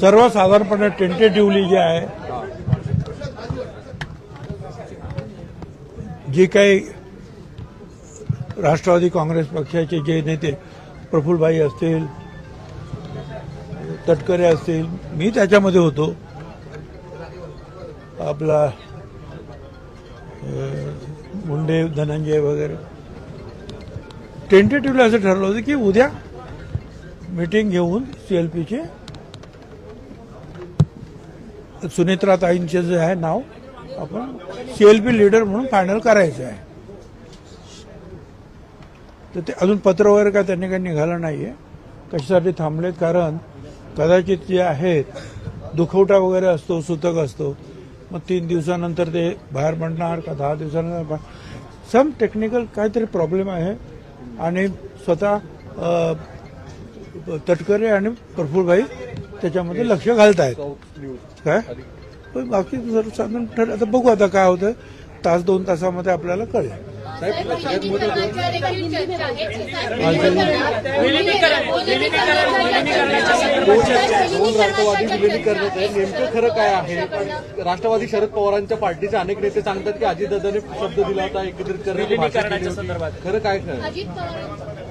सर्वसाधारणपणे टेंटेटिव्हली जे आहे जे काही राष्ट्रवादी काँग्रेस पक्षाचे जे नेते प्रफुल्लभाई असतील तटकरे असतील मी त्याच्यामध्ये होतो. आपला मुंडे धनंजय वगैरे. टेंटेटिव्हली असं ठरलं होतं की उद्या मीटिंग घेऊन सीएलपीचे सुनेत्रा ताईंचे जे आहे नाव आपण सीएलपी लीडर म्हणून फायनल करायचं आहे. तर ते अजून पत्र वगैरे काय त्यांनी काही निघालं आहे कशासाठी थांबलेत? कारण कदाचित जे आहेत दुखवटा वगैरे असतो सुतक असतो. मग तीन दिवसानंतर ते बाहेर पडणार का? दहा दिवसानंतर सम टेक्निकल काहीतरी प्रॉब्लेम आहे. आणि स्वतः तटकरे आणि प्रफुल्लभाई त्याच्यामध्ये लक्ष घालतायत. काय? पण बाकी जर साधारण ठर आता बघू आता काय होतं तास दोन तासामध्ये आपल्याला कळेल. राष्ट्रवादी विलिनीकरणात आहे नेमकं खरं काय आहे राष्ट्रवादी शरद पवारांच्या पार्टीचे अनेक नेते सांगतात की अजितदादांनी शब्द दिला होता एकत्रित करण्याची भाषा केली होती. खरं काय खरं?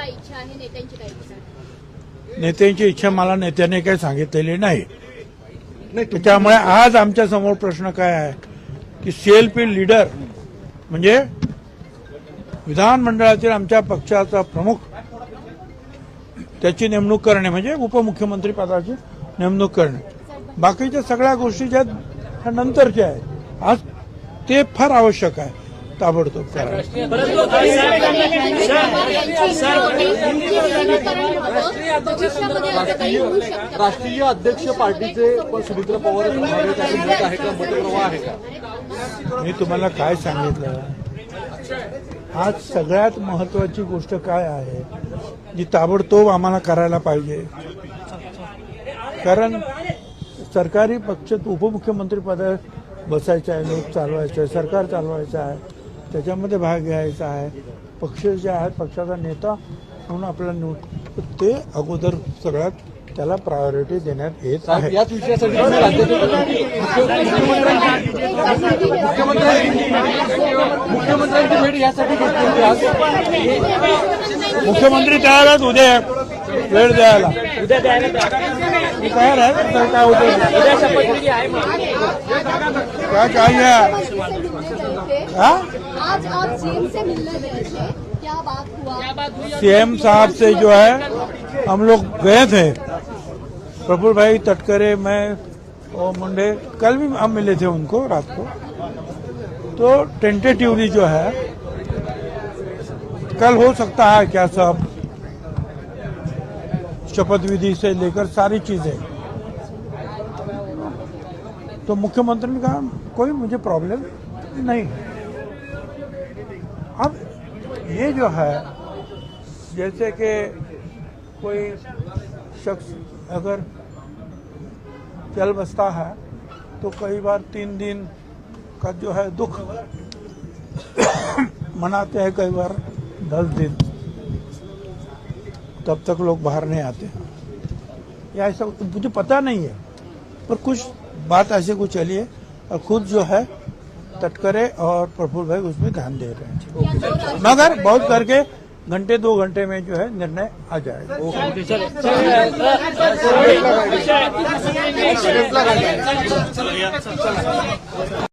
काय इच्छा आहे नेत्यांची काय इच्छा आहे? नेत्यांची इच्छा मला नेत्याने काही सांगितलेली नाही. त्याच्यामुळे आज आमच्यासमोर प्रश्न काय आहे? की सीएलपी लीडर म्हणजे विधानमंडळातील आमच्या पक्षाचा प्रमुख त्याची नेमणूक करणे म्हणजे उपमुख्यमंत्री पदाची नेमणूक करणे. बाकीच्या सगळ्या गोष्टी ज्या आहेत, ह्या नंतरच्या आहेत आज ते फार आवश्यक आहे. ताबडतोब करायला राष्ट्रीय अध्यक्ष पार्टीचे पण सुमित्रा पवार व्हावेत असं मत आहे का मतप्रवाह आहे का? मी तुम्हाला काय सांगितलं? आज सगळ्यात महत्वाची गोष्ट काय आहे? जी ताबडतोब आम्हाला करायला पाहिजे. कारण सरकारी पक्ष उपमुख्यमंत्री पदात बसायचं आहे लोक चालवायचं आहे सरकार चालवायचं आहे. त्याच्यामध्ये भाग घ्यायचा आहे. पक्ष जे आहेत पक्षाचा नेता म्हणून आपल्याला निवड ते अगोदर सगळ्यात त्याला प्रायोरिटी देण्यात येत आहे. याच विषयासाठी मुख्यमंत्र्यांची भेट यासाठी घेतली होती आज. मुख्यमंत्री तयार आहेत उद्या वेळ द्यायला. उद्या द्यायला तयार आहे तर काय होतं मग क्या चाहिए हाँ? आज आप सीएम से मिलने गए थे। क्या बात हुआ? सीएम साहब से जो है हम लोग गए थे। प्रफुल भाई तटकरे मैं और मुंडे कल भी हम मिले थे उनको रात को। तो टेंटेटिवली जो है कल हो सकता है क्या सब शपथ विधि से लेकर सारी चीज़ें। तो मुख्यमंत्री ने कहा कोई मुझे प्रॉब्लम नहीं है। अब ये जो है, जैसे कि कोई शख्स अगर चल बसता है तो कई बार तीन दिन का जो है दुख मनाते हैं, कई बार दस दिन। तब तक लोग बाहर नहीं आते। या ऐसा मुझे पता नहीं है, पर कुछ बात ऐसे कुछ चलिए और खुद जो है तटकरे और प्रफुल्ल भाई उसमें ध्यान दे रहे हैं मगर बहुत करके घंटे दो घंटे में जो है निर्णय आ जाएगा